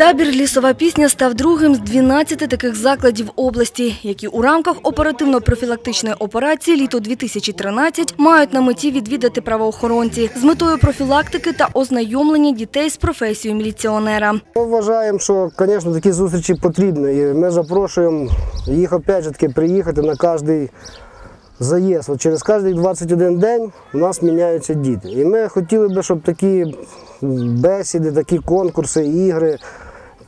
Табір Лісова пісня став другим з 12 таких закладів області, які у рамках оперативно-профілактичної операції літо 2013 мають на меті відвідати правоохоронці з метою профілактики та ознайомлення дітей з професією міліціонера. Ми вважаємо, що, звісно, такі зустрічі потрібні. Ми запрошуємо їх приїхати на кожний заїзд. Через кожний 21 день у нас міняються діти. І ми хотіли би, щоб такі бесіди, такі конкурси, ігри,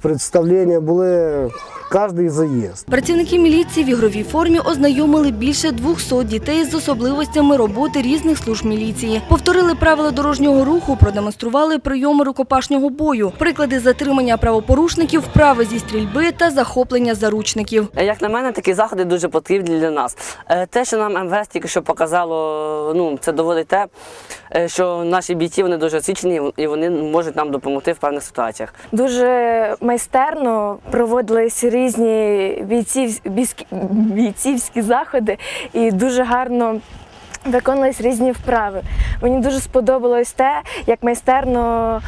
представлення були кожний заїзд. Працівники міліції в ігровій формі ознайомили більше 200 дітей з особливостями роботи різних служб міліції. Повторили правила дорожнього руху, продемонстрували прийоми рукопашного бою, приклади затримання правопорушників, вправи зі стрільби та захоплення заручників. Е, Як на мене, такі заходи дуже потрібні для нас. Е, Те, що нам МВС тільки що показало, ну це доводить те, е, що наші бійці вони дуже освічені і вони можуть нам допомогти в певних ситуаціях. Дуже майстерно проводились різні бійців, бійцівські заходи і дуже гарно. Виконувались різні вправи. Мені дуже сподобалось те, як майстерно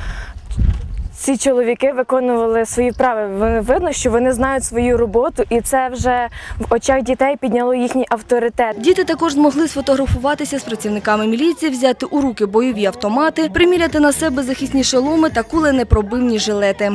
ці чоловіки виконували свої вправи. Видно, що вони знають свою роботу, і це вже в очах дітей підняло їхній авторитет. Діти також змогли сфотографуватися з працівниками міліції, взяти у руки бойові автомати, приміряти на себе захисні шоломи та куленепробивні жилети.